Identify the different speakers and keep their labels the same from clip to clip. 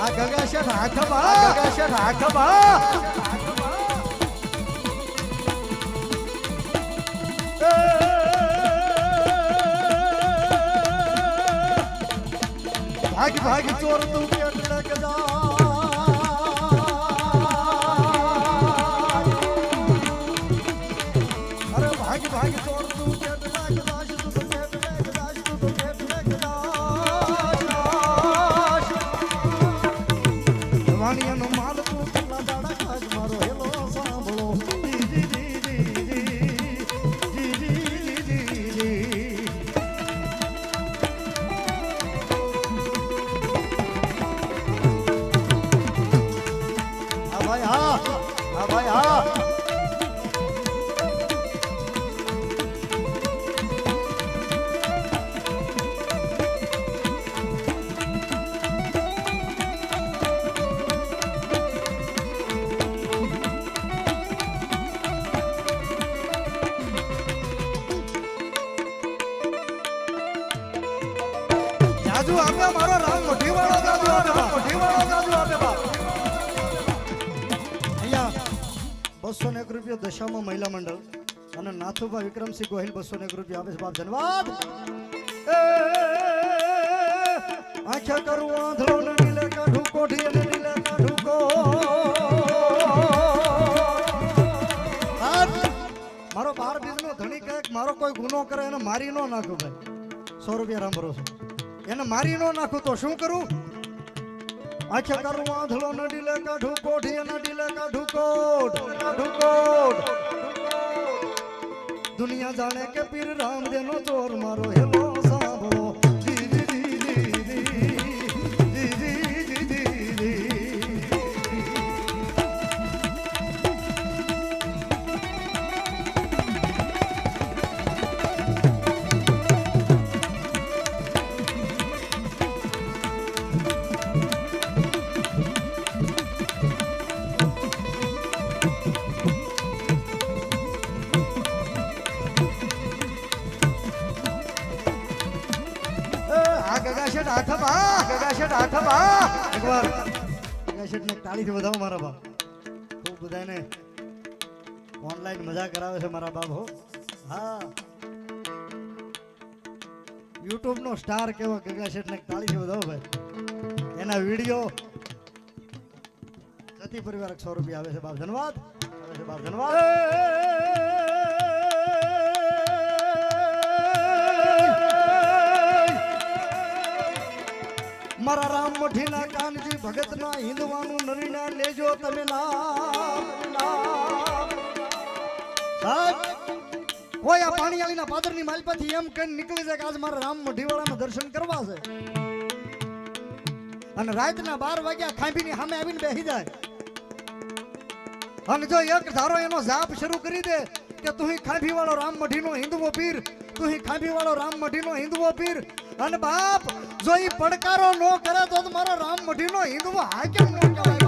Speaker 1: આ ગગા છે નાખબા ગગા છે નાખબા ભાગી ભાગી ચોર તું કે ગદા જાજુ આપે મારો રામ મોઢી વાળો દાદુ આપે બાપ. મોઢી વાળો દાદુ આપે બાપ. અહીંયા બસો ને એક રૂપિયા દશામાં મહિલા મંડળ અને નાથુભા વિક્રમસિંહ ગોહિલ બસો ને એક રૂપિયા આપે છે બાપ. ધન્યવાદ આંખે કરું આંધળો ને નીલે, કાઢું કોઠી અને નીલે, કાઢું કો મારો બાર બીજનો ધણી કહે મારો કોઈ ગુનો કરે એને મારી ન નાખું ભાઈ. સો રૂપિયા રામ ભરોસો. એને મારી ન નાખું તો શું કરું? આખે કરું આંધળો ન ડીલે, કાઢું કોઠી અને ડીલે, કાઢું કોટ કાઢું કોટ દુનિયા જાણે કે પીર રામદેવનો ચોર મારો હેલો. મારા બાપ. ઓનલાઈન મજા કરાવે છે મારા બાપ, હો. હા. યુટ્યુબ નો સ્ટાર કેવો ગગા શેઠને તાળીથી વધાવો ભાઈ. એના વીડિયો સતી પરિવાર સો રૂપિયા આવે છે બાપ, ધન્યવાદ. આવે છે બાપ, ધન્યવાદ. મારા રામ મઠીના કાનજી ભગતના હિંદવાનું નરીના લેજો તમે કોઈ આ પાણીયાળીના પાદરની માલપાથી એમ કઈ નીકળી જાય કે આજ મારા રામ મઢીવાળાના દર્શન કરવા છે. અને રાતના બાર વાગ્યા ખાંભીની સામે આવીને બેસી જાય. અને જો એક ધારો એનો જાપ શરૂ કરી દે કે તું ખાંભી વાળો રામ મઢીનો હિન્દુઓ પીર તું ખાંભી વાળો રામ મઢીનો હિન્દુઓ પીર અને બાપ, જો એ પડકારો ન કરે તો મારો રામ મઢીનો હિન્દુઓ હા કેમ ન કહેવાય.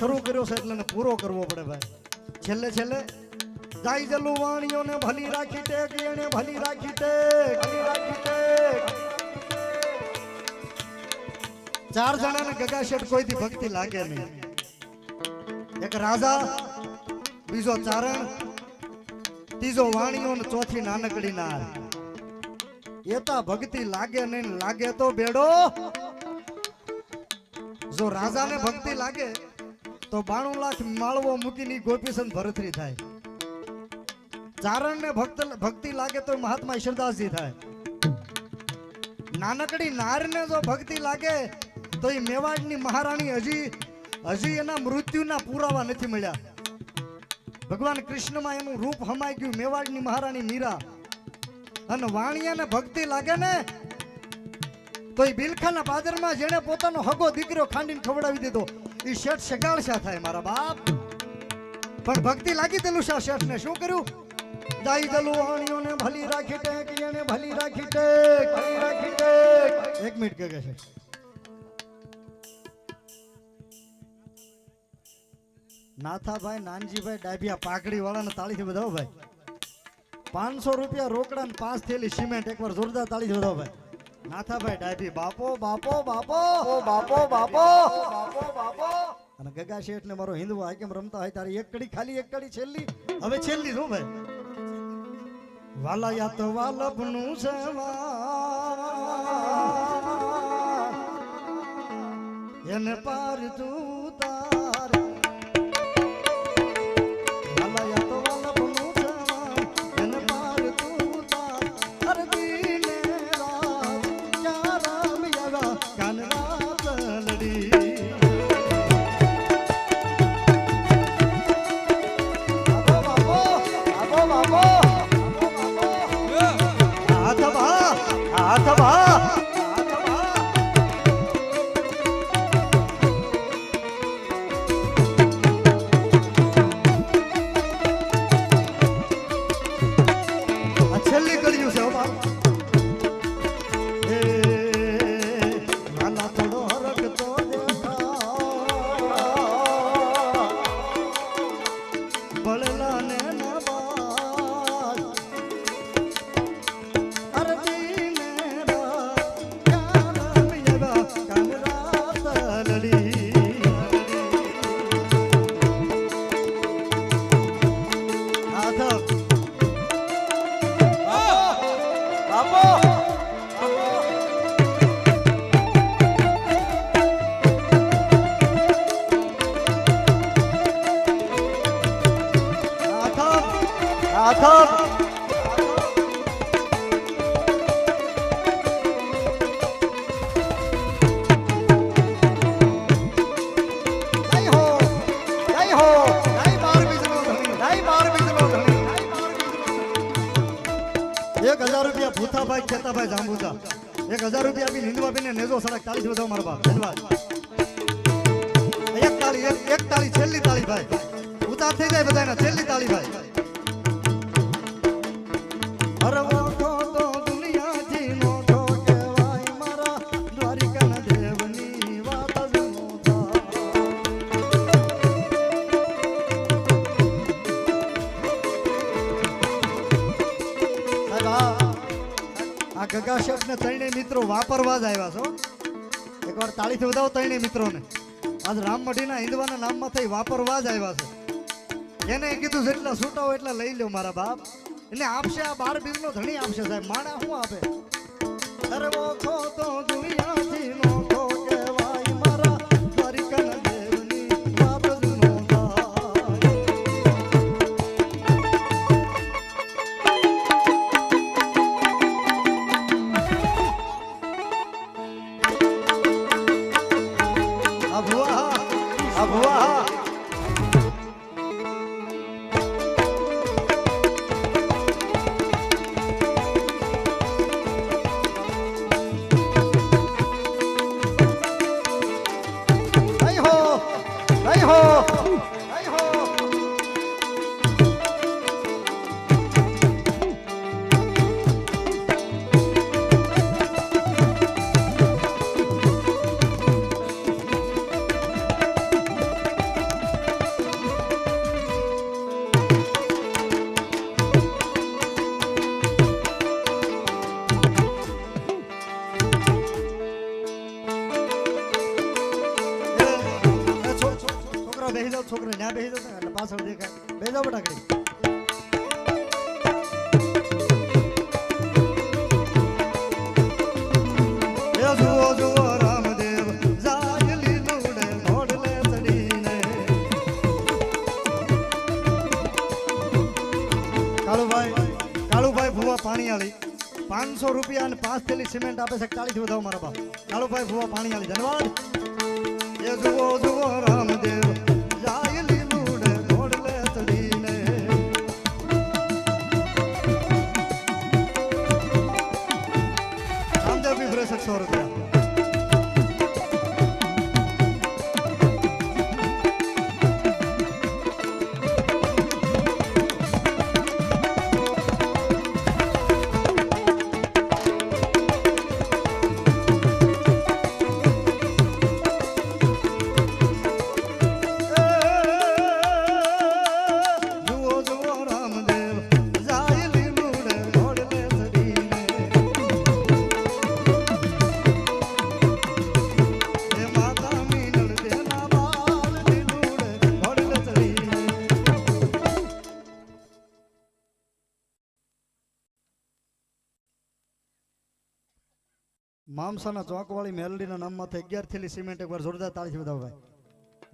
Speaker 1: શરૂ કર્યો છે એટલે પૂરો કરવો પડે ભાઈ. છેલ્લે છેલ્લે જાય જલું વાણીઓને ભલી રાખી ટેક ભલી રાખી ટેક, ભલી રાખી ટેક. ચાર જણાને ગગા શેઠ કોઈથી ભક્તિ લાગે નહીં. એક રાજા, બીજો ચારણ, ત્રીજો વાણીઓ ને ચોથી નાનકડી નાર. એતા ભક્તિ લાગે નહીં લાગે તો બેડો. જો રાજાને ભક્તિ લાગે તો બાણું લાખ માળવો મૂકીની ગોપીસન ભરતરી થાય. ચારણને ભક્ત ભક્તિ લાગે તો મહાત્મા ઈશ્વરદાસજી થાય. નાનકડી નારને જો ભક્તિ લાગે તો એ મેવાડની મહારાણી હજી હજી એના મૃત્યુના પુરાવા નથી મળ્યા. ભગવાન કૃષ્ણમાં એનું રૂપ હમાઈ ગયું મેવાડની મહારાણી મીરા. અને વાણિયાને ભક્તિ લાગે ને, તો એ બિલખાના પાદરમાં જેણે પોતાનો હગો દીકરો ખાંડીને ખવડાવી દીધો. એ શેઠ શગાળશા થાય મારા બાપ. પણ ભક્તિ લાગી દેલું શા શેઠને? શું કર્યું? દાઈ દેલું વાણીઓને ભલી રાખી ટેક એને ભલી રાખી ટેક, ભલી રાખી ટેક. એક મિનિટ કે છે. નાથાભાઈ, નાનજીભાઈ, ડાભિયા પાકડી વાળાને તાળીથી વધાવો ભાઈ. પાંચસો રૂપિયા રોકડા ને પાંચ થેલી સિમેન્ટ એકવાર જોરદાર તાળી વધાવો ભાઈ. નાથાભાઈ ડાભી બાપો બાપો બાપો. બાપો બાપો બાપો. બાપો અને ગગા શેઠ ને મારો હિન્દુ આ કેમ રમતા હોય તારી એક કડી ખાલી એક કડી છેલ્લી. હવે છેલ્લી શું ભાઈ? વાલા યા તો વાલભનું સેવા એને પાર તું રૂપિયા ભૂતાભાઈ ખેતાભાઈ જાંબુજા એક હજાર રૂપિયા આપી નિંદવા ને નેજો સડક તાળી વધાવો મારા બાપ. ધન્યવાદ. એક તાળી, એક એક તાળી છેલ્લી તાળી ભાઈ. ઉતાર થઈ જાય બધાના, છેલ્લી તાળી ભાઈ. હરવો શેઠ ને ત્રણે મિત્રો વાપરવા જ આવ્યા છો. એકવાર તાળીથી વધાવો ત્રણે મિત્રોને. આજ રામમઢીના હિંદવાના નામમાં થઈ વાપરવા જ આવ્યા છે. એને કીધું છે એટલા છૂટાઓ એટલા લઈ લ્યો મારા બાપ. એને આપશે આ બાર બીજનો ધણી આપશે સાહેબ. માણા શું આપે? અરે ઓછો તો દુનિયાથી બેસી જાઓ છોકરો ત્યાં બેસી જાઓ એટલે પાછળ દેખાય બેસી જાઓ બટાકડી પાણીયાળી, પાંચસો રૂપિયા અને પાંચ થેલી સિમેન્ટ આપે છે ચાલીસ વધાવો મારા બાપ. કાળુભાઈ ભુવા આવી ધન્યવાદ એ જુઓ જુઓ રામદેવ મામસાના ચોકવાળી મેલડીના નામમાંથી અગિયાર થેલી સિમેન્ટ એકવાર જોરદાર તાળીથી બધા ભાઈ.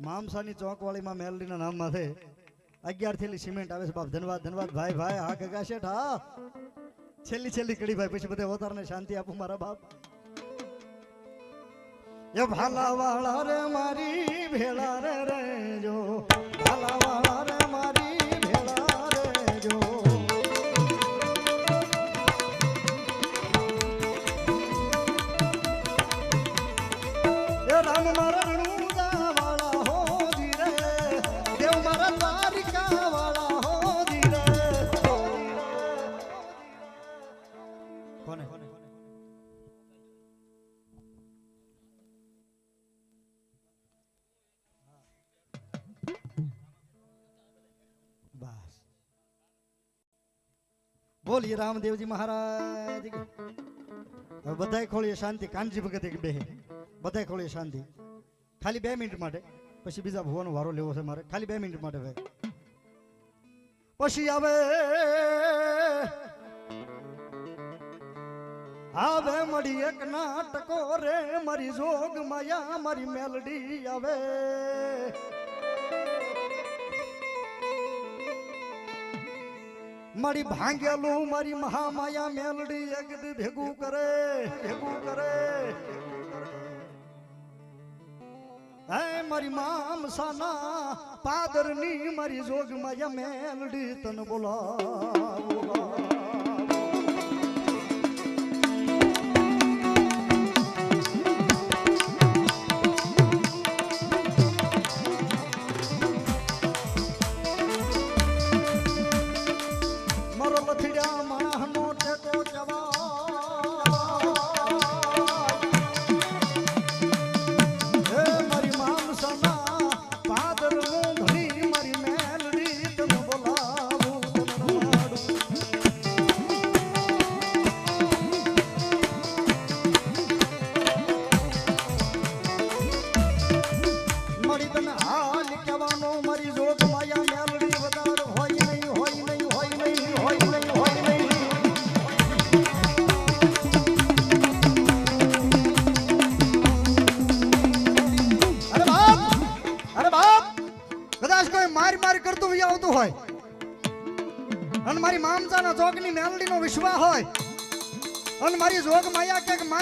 Speaker 1: મામસાની ચોકવાળીમાં મેલડીના નામમાંથી અગિયાર થેલી સિમેન્ટ આવે છે બાપ. ધનવાદ ધનવાદ ભાઈ ભાઈ, હા, ગગા હા. છેલ્લી છેલ્લી કડી ભાઈ, પછી બધા અવતારને શાંતિ આપું મારા બાપ. એ ભાલા વાળા રે મારી ભેળા રે. બોલીએ રામદેવજી મહારાજ બધાય ખોળીએ શાંતિ, કાનજી ભગત એક બે. બધાય ખોળીએ શાંતિ. ખાલી બે મિનિટ માટે. પછી બીજા ભુવાનો વારો લેવો છે મારે. ખાલી બે મિનિટ માટે ભાઈ પછી આવે આવે મળી એક નાટકો રે, મારી જોગ માયા, મારી મેલડી આવે. મારી ભાંગેલું મારી મહામાયા મેલડી એકદી ભેગું કરે ભેગું કરે હે મારી મામસાના પાદરની મારી જોગ માયા મેલડી તન બોલાવો.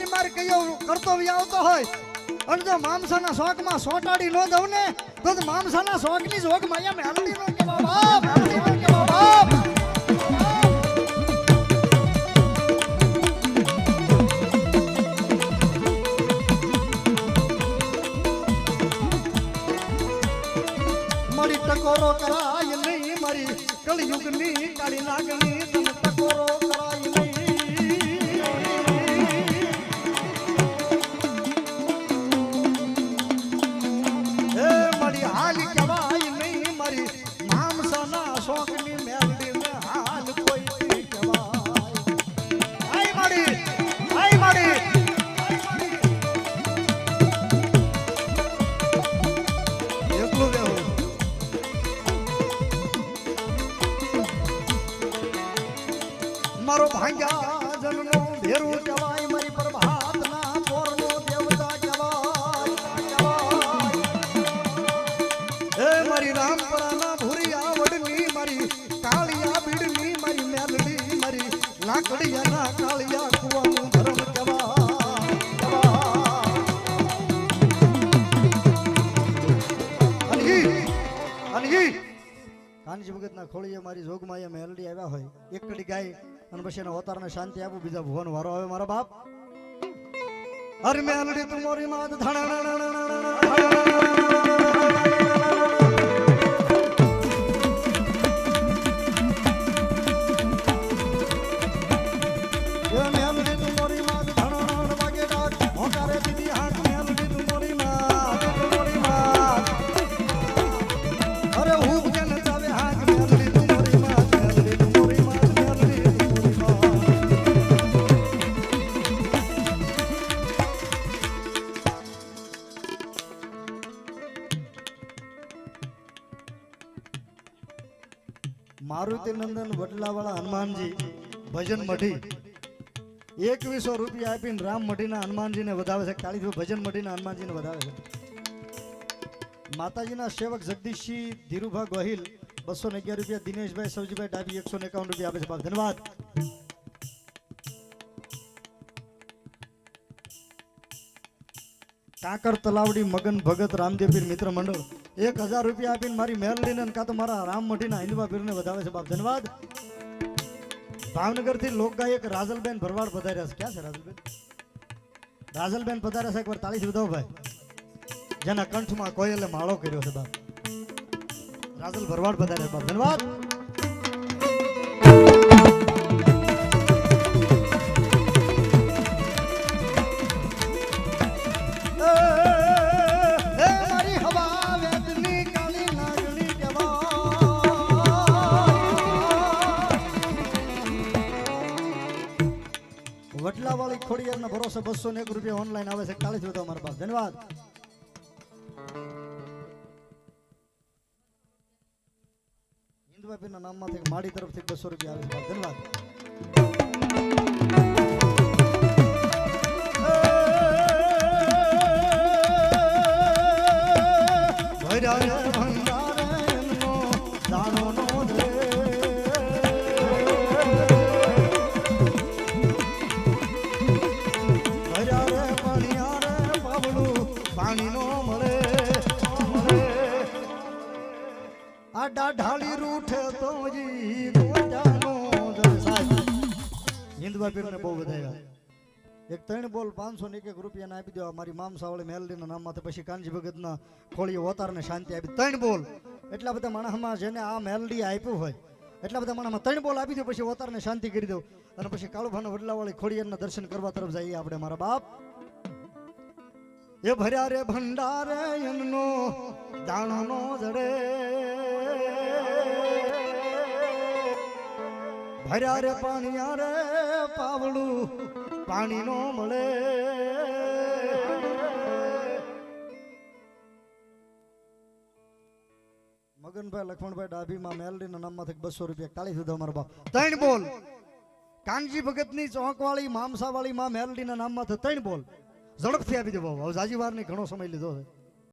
Speaker 1: માર માર કયો કરતો આવતો હોય. અને જો મામસાના શોખમાં સોટાડી ન દઉં ને, તો મામસાના શોખની જોગ માયા મેલડી નો કે બાપ કે બાપ. મારી ટકોરો કરાય નહીં મારી કળિયુગની કાળી નાગણી કાનજી ભગતના ખોળીએ મારી જોગમાં અમે મેલડી આવ્યા હોય એક કડી ગાય અને પછી એના અવતારને શાંતિ આપું બીજા ભુવન વારો આવે મારા બાપ અરે મેલડી તું મોરી માત ધણા મારુતિ નંદન વડલાવાળા હનુમાનજી ભજન મઢી. એકવીસો રૂપિયા આપીને રામ મઢીના હનુમાનજીને વધાવે છે. કાળી ભજન મઢીના હનુમાનજીને વધાવે છે. માતાજીના સેવક જગદીશજી ધીરુભા ગોહિલ બસો ને અગિયાર રૂપિયા, દિનેશભાઈ સવજીભાઈ ડાબી એકસો ને એકાવન રૂપિયા આપે છે. ધન્યવાદ. કાંકર તલાવડી, મગન ભગત, રામદેવપીર મિત્ર મંડળ. એક હજાર રૂપિયા આપીને મારી મેલડીને લઈને કાં તો મારા રામ મઢીના હિન્દવા પીરને વધાવે છે બાપ. ધન્યવાદ. ભાવનગરથી લોકગાયક રાજલબેન ભરવાડ પધાર્યા છે. ક્યાં છે રાજલબેન? રાજલબેન પધાર્યા છે. એકવાર તાળી વધાવો ભાઈ. જેના કંઠમાં કોયલે માળો કર્યો છે બાપ. રાજલ ભરવાડ પધાર્યા બાપ. ધન્યવાદ. ખોડિયારના ભરોસે બસો ને એક રૂપિયા ઓનલાઈન આવે છે. ચાલીસ રૂપિયા અમારા પાસે. ધન્યવાદ. હિન્દુભાઈના નામમાંથી માડી તરફથી બસો રૂપિયા આવે છે. ધન્યવાદ. રે આપી દેવા. મારી મામ સાવળી મેલડીના નામમાંથી પછી કાનજી ભગતના ખોળીએ ઓતારને શાંતિ આપી. ત્રણ બોલ. એટલા બધા માણસમાં જેને આ મેલડી આપ્યું હોય, એટલા બધા માણસમાં ત્રણ બોલ આપી દો, પછી ઓતારને શાંતિ કરી દો. અને પછી કાળુભાના વડલાવાળી ખોડિયારના દર્શન કરવા તરફ જઈએ આપણે, મારા બાપ. એ ભર્યા રે ભંડારે એમનો દાણાનો જડે. ભર્યા રે પાણી રે પાવડું પાણી નો મળે. મગનભાઈ, લખમણભાઈ ડાભીમાં મેલડીના નામમાંથી બસો રૂપિયા કાળી સુધા મારા બાપ ત્રણ બોલ. કાનજી ભગતની ચોકવાળી મામસાવાળી માં મેલડીના નામમાંથી ત્રણ બોલ. ઝડપથી આપી દે બાબુ. હવે જાજી ઘણો સમય લીધો છે.